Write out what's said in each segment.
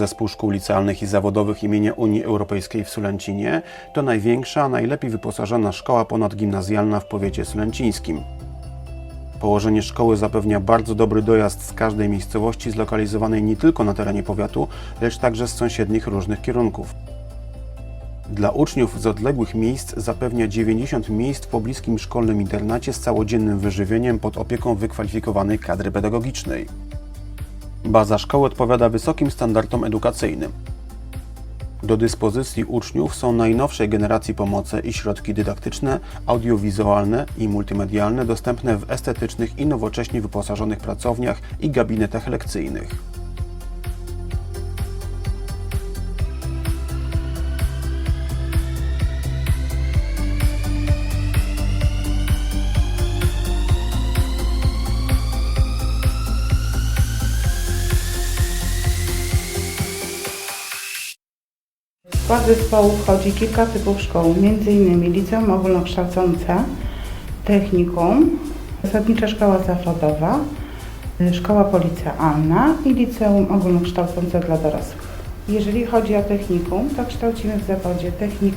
Zespół Szkół Licealnych i Zawodowych imienia Unii Europejskiej w Sulęcinie to największa, najlepiej wyposażona szkoła ponadgimnazjalna w powiecie sulęcińskim. Położenie szkoły zapewnia bardzo dobry dojazd z każdej miejscowości zlokalizowanej nie tylko na terenie powiatu, lecz także z sąsiednich różnych kierunków. Dla uczniów z odległych miejsc zapewnia 90 miejsc w pobliskim szkolnym internacie z całodziennym wyżywieniem pod opieką wykwalifikowanej kadry pedagogicznej. Baza szkoły odpowiada wysokim standardom edukacyjnym. Do dyspozycji uczniów są najnowszej generacji pomoce i środki dydaktyczne, audiowizualne i multimedialne dostępne w estetycznych i nowocześnie wyposażonych pracowniach i gabinetach lekcyjnych. Skład zespołu wchodzi kilka typów szkół, m.in. liceum ogólnokształcące, technikum, zasadnicza szkoła zawodowa, szkoła policealna i liceum ogólnokształcące dla dorosłych. Jeżeli chodzi o technikum, to kształcimy w zawodzie technik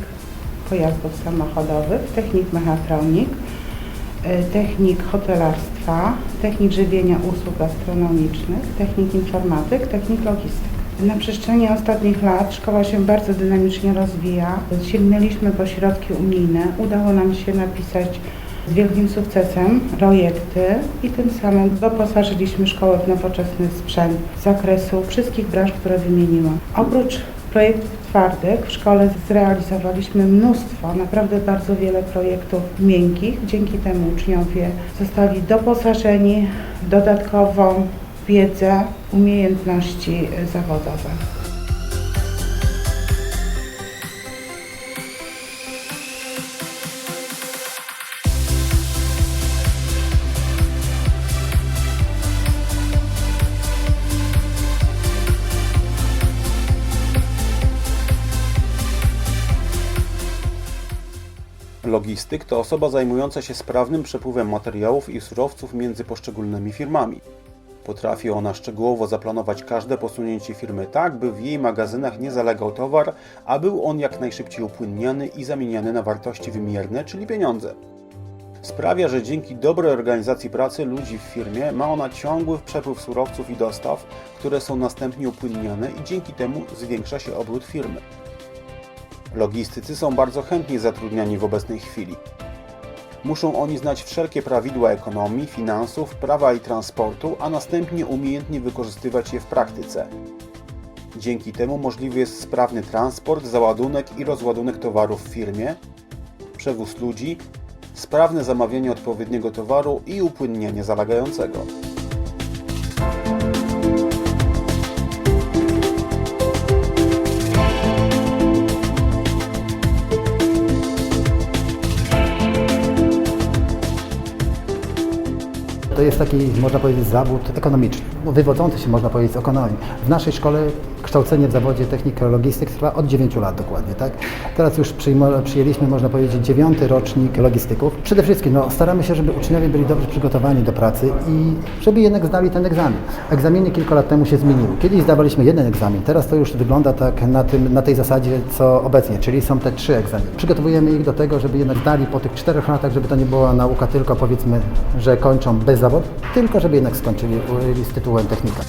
pojazdów samochodowych, technik mechatronik, y, technik hotelarstwa, technik żywienia usług gastronomicznych, technik informatyk, technik logistyk. Na przestrzeni ostatnich lat szkoła się bardzo dynamicznie rozwija. Sięgnęliśmy po środki unijne. Udało nam się napisać z wielkim sukcesem projekty i tym samym doposażyliśmy szkołę w nowoczesny sprzęt z zakresu wszystkich branż, które wymieniłam. Oprócz projektów twardych w szkole zrealizowaliśmy mnóstwo, naprawdę bardzo wiele projektów miękkich. Dzięki temu uczniowie zostali doposażeni w dodatkową wiedzę, umiejętności zawodowe. Logistyk to osoba zajmująca się sprawnym przepływem materiałów i surowców między poszczególnymi firmami. Potrafi ona szczegółowo zaplanować każde posunięcie firmy tak, by w jej magazynach nie zalegał towar, a był on jak najszybciej upłynniany i zamieniany na wartości wymierne, czyli pieniądze. Sprawia, że dzięki dobrej organizacji pracy ludzi w firmie ma ona ciągły przepływ surowców i dostaw, które są następnie upłynniane i dzięki temu zwiększa się obrót firmy. Logistycy są bardzo chętnie zatrudniani w obecnej chwili. Muszą oni znać wszelkie prawidła ekonomii, finansów, prawa i transportu, a następnie umiejętnie wykorzystywać je w praktyce. Dzięki temu możliwy jest sprawny transport, załadunek i rozładunek towarów w firmie, przewóz ludzi, sprawne zamawianie odpowiedniego towaru i upłynnienie zalegającego. Jest taki, można powiedzieć, zawód ekonomiczny, no, wywodzący się, można powiedzieć, z ekonomii. W naszej szkole kształcenie w zawodzie technika logistyk trwa od 9 lat dokładnie, tak? Teraz już przyjęliśmy, można powiedzieć, dziewiąty rocznik logistyków. Przede wszystkim no, staramy się, żeby uczniowie byli dobrze przygotowani do pracy i żeby jednak zdali ten egzamin. Egzaminy kilka lat temu się zmieniły. Kiedyś zdawaliśmy jeden egzamin, teraz to już wygląda tak na, tym, na tej zasadzie, co obecnie, czyli są te trzy egzaminy. Przygotowujemy ich do tego, żeby jednak zdali po tych czterech latach, żeby to nie była nauka tylko powiedzmy, że kończą bez zawodu, tylko żeby jednak skończyli y, z tytułem technika.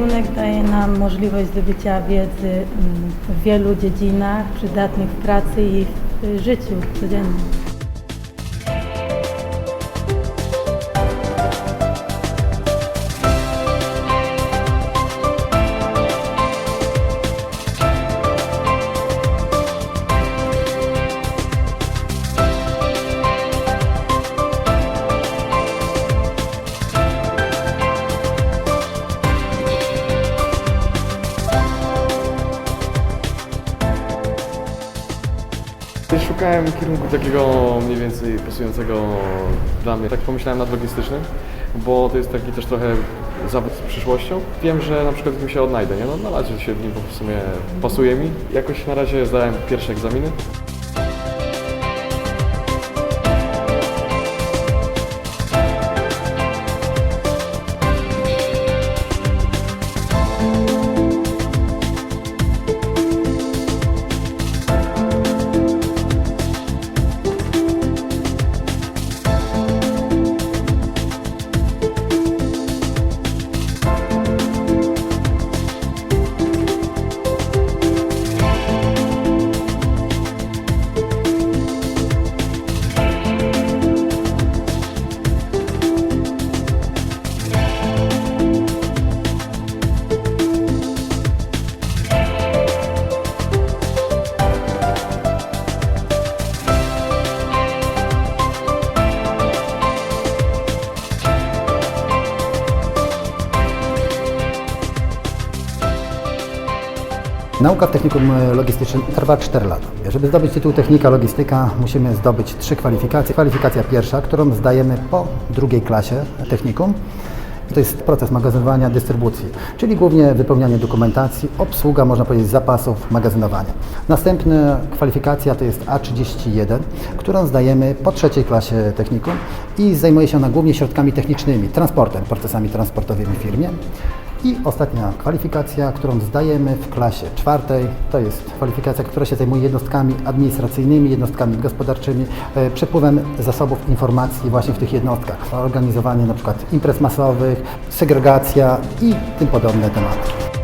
Kierunek daje nam możliwość zdobycia wiedzy mm, w wielu dziedzinach przydatnych w pracy i w życiu codziennym. Szukałem kierunku takiego mniej więcej pasującego dla mnie. Tak pomyślałem nad logistycznym, bo to jest taki też trochę zawód z przyszłością. Wiem, że na przykład w nim się odnajdę, nie? No na razie się w nim w sumie pasuje mi. Jakoś na razie zdałem pierwsze egzaminy. Nauka w technikum e, logistycznym trwa 4 lata. Żeby zdobyć tytuł technika logistyka, musimy zdobyć trzy kwalifikacje. Kwalifikacja pierwsza, którą zdajemy po drugiej klasie technikum. To jest proces magazynowania, dystrybucji, czyli głównie wypełnianie dokumentacji, obsługa, można powiedzieć, zapasów, magazynowania. Następna kwalifikacja to jest A31, którą zdajemy po trzeciej klasie technikum i zajmuje się ona głównie środkami technicznymi, transportem, procesami transportowymi w firmie. I ostatnia kwalifikacja, którą zdajemy w klasie czwartej, to jest kwalifikacja, która się zajmuje jednostkami administracyjnymi, jednostkami gospodarczymi, e, przepływem zasobów informacji właśnie w tych jednostkach, organizowanie przykład imprez masowych, segregacja i tym podobne tematy.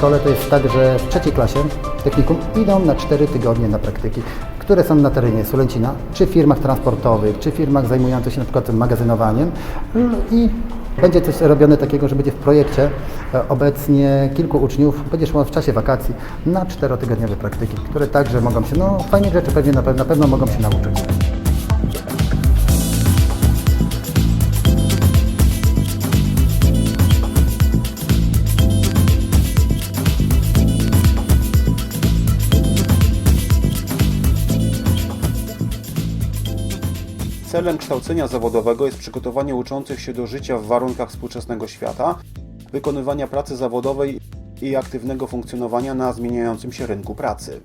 Szkole to jest tak, że w trzeciej klasie technikum idą na 4 tygodnie na praktyki, które są na terenie Sulęcina, czy w firmach transportowych, czy w firmach zajmujących się na przykład magazynowaniem i będzie coś robione takiego, że będzie w projekcie e, obecnie kilku uczniów będzie szło w czasie wakacji na czterotygodniowe praktyki, które także mogą się, no fajnych rzeczy pewnie na pewno, na pewno mogą się nauczyć. Celem kształcenia zawodowego jest przygotowanie uczących się do życia w warunkach współczesnego świata, wykonywania pracy zawodowej i aktywnego funkcjonowania na zmieniającym się rynku pracy.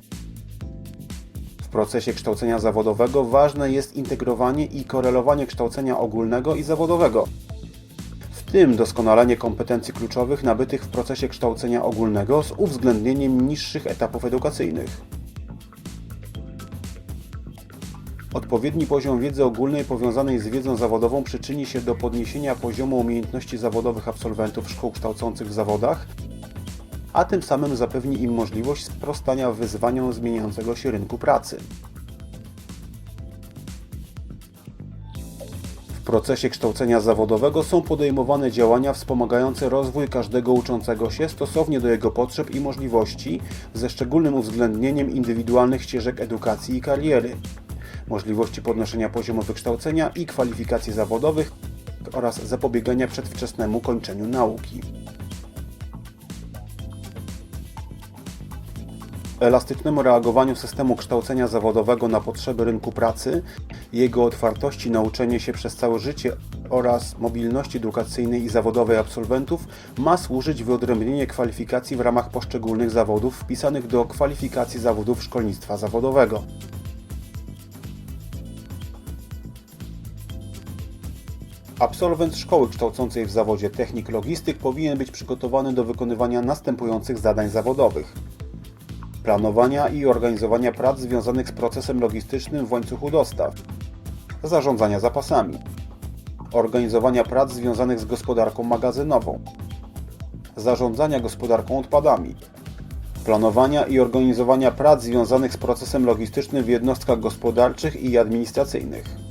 W procesie kształcenia zawodowego ważne jest integrowanie i korelowanie kształcenia ogólnego i zawodowego, w tym doskonalenie kompetencji kluczowych nabytych w procesie kształcenia ogólnego z uwzględnieniem niższych etapów edukacyjnych. Odpowiedni poziom wiedzy ogólnej powiązanej z wiedzą zawodową przyczyni się do podniesienia poziomu umiejętności zawodowych absolwentów szkół kształcących w zawodach, a tym samym zapewni im możliwość sprostania wyzwaniom zmieniającego się rynku pracy. W procesie kształcenia zawodowego są podejmowane działania wspomagające rozwój każdego uczącego się stosownie do jego potrzeb i możliwości, ze szczególnym uwzględnieniem indywidualnych ścieżek edukacji i kariery możliwości podnoszenia poziomu wykształcenia i kwalifikacji zawodowych oraz zapobiegania przedwczesnemu kończeniu nauki. Elastycznemu reagowaniu systemu kształcenia zawodowego na potrzeby rynku pracy, jego otwartości na uczenie się przez całe życie oraz mobilności edukacyjnej i zawodowej absolwentów ma służyć wyodrębnienie kwalifikacji w ramach poszczególnych zawodów wpisanych do kwalifikacji zawodów szkolnictwa zawodowego. Absolwent szkoły kształcącej w zawodzie technik logistyk powinien być przygotowany do wykonywania następujących zadań zawodowych: planowania i organizowania prac związanych z procesem logistycznym w łańcuchu dostaw, zarządzania zapasami, organizowania prac związanych z gospodarką magazynową, zarządzania gospodarką odpadami, planowania i organizowania prac związanych z procesem logistycznym w jednostkach gospodarczych i administracyjnych.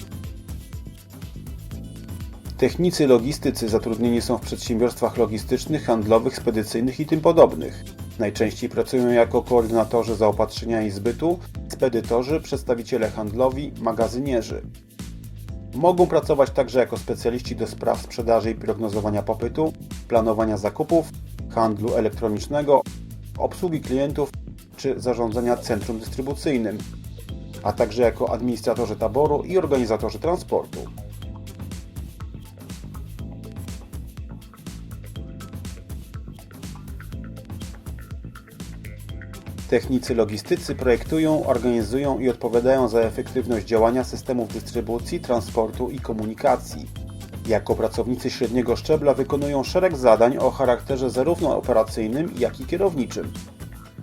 Technicy logistycy zatrudnieni są w przedsiębiorstwach logistycznych, handlowych, spedycyjnych i tym podobnych. Najczęściej pracują jako koordynatorzy zaopatrzenia i zbytu, spedytorzy, przedstawiciele handlowi, magazynierzy. Mogą pracować także jako specjaliści do spraw sprzedaży i prognozowania popytu, planowania zakupów, handlu elektronicznego, obsługi klientów czy zarządzania centrum dystrybucyjnym, a także jako administratorzy taboru i organizatorzy transportu. Technicy logistycy projektują, organizują i odpowiadają za efektywność działania systemów dystrybucji, transportu i komunikacji. Jako pracownicy średniego szczebla wykonują szereg zadań o charakterze zarówno operacyjnym, jak i kierowniczym.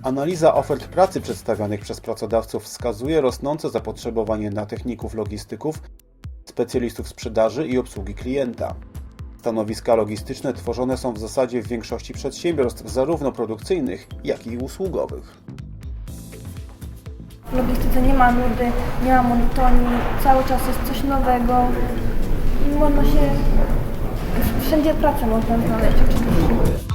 Analiza ofert pracy przedstawionych przez pracodawców wskazuje rosnące zapotrzebowanie na techników logistyków, specjalistów sprzedaży i obsługi klienta. Stanowiska logistyczne tworzone są w zasadzie w większości przedsiębiorstw, zarówno produkcyjnych, jak i usługowych. W logistyce nie ma nudy, nie ma monotonii, cały czas jest coś nowego i można się, wszędzie pracę można znaleźć oczywiście.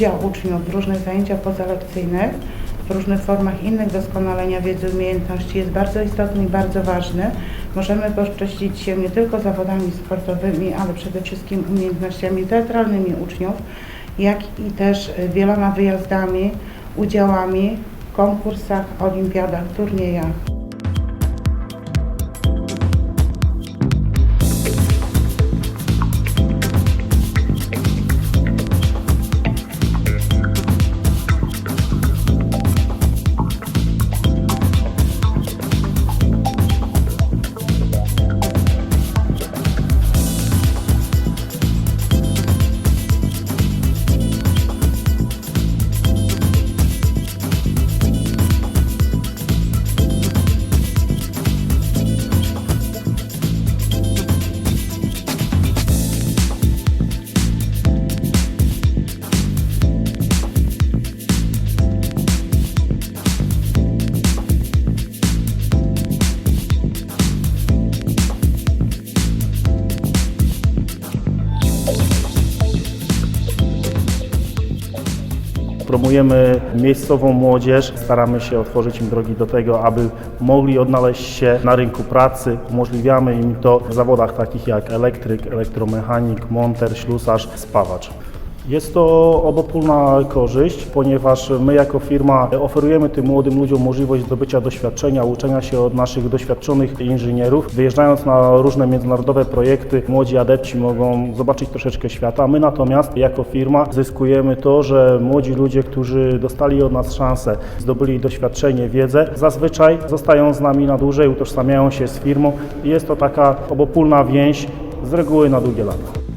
Udział uczniów w różnych zajęciach pozalekcyjnych, w różnych formach innych doskonalenia wiedzy i umiejętności jest bardzo istotny i bardzo ważny. Możemy poszczęścić się nie tylko zawodami sportowymi, ale przede wszystkim umiejętnościami teatralnymi uczniów, jak i też y, wieloma wyjazdami, udziałami w konkursach, olimpiadach, turniejach. Promujemy miejscową młodzież, staramy się otworzyć im drogi do tego, aby mogli odnaleźć się na rynku pracy. Umożliwiamy im to w zawodach takich jak elektryk, elektromechanik, monter, ślusarz, spawacz. Jest to obopólna korzyść, ponieważ my jako firma oferujemy tym młodym ludziom możliwość zdobycia doświadczenia, uczenia się od naszych doświadczonych inżynierów. Wyjeżdżając na różne międzynarodowe projekty, młodzi adepci mogą zobaczyć troszeczkę świata. My natomiast jako firma zyskujemy to, że młodzi ludzie, którzy dostali od nas szansę, zdobyli doświadczenie, wiedzę, zazwyczaj zostają z nami na dłużej, utożsamiają się z firmą i jest to taka obopólna więź z reguły na długie lata.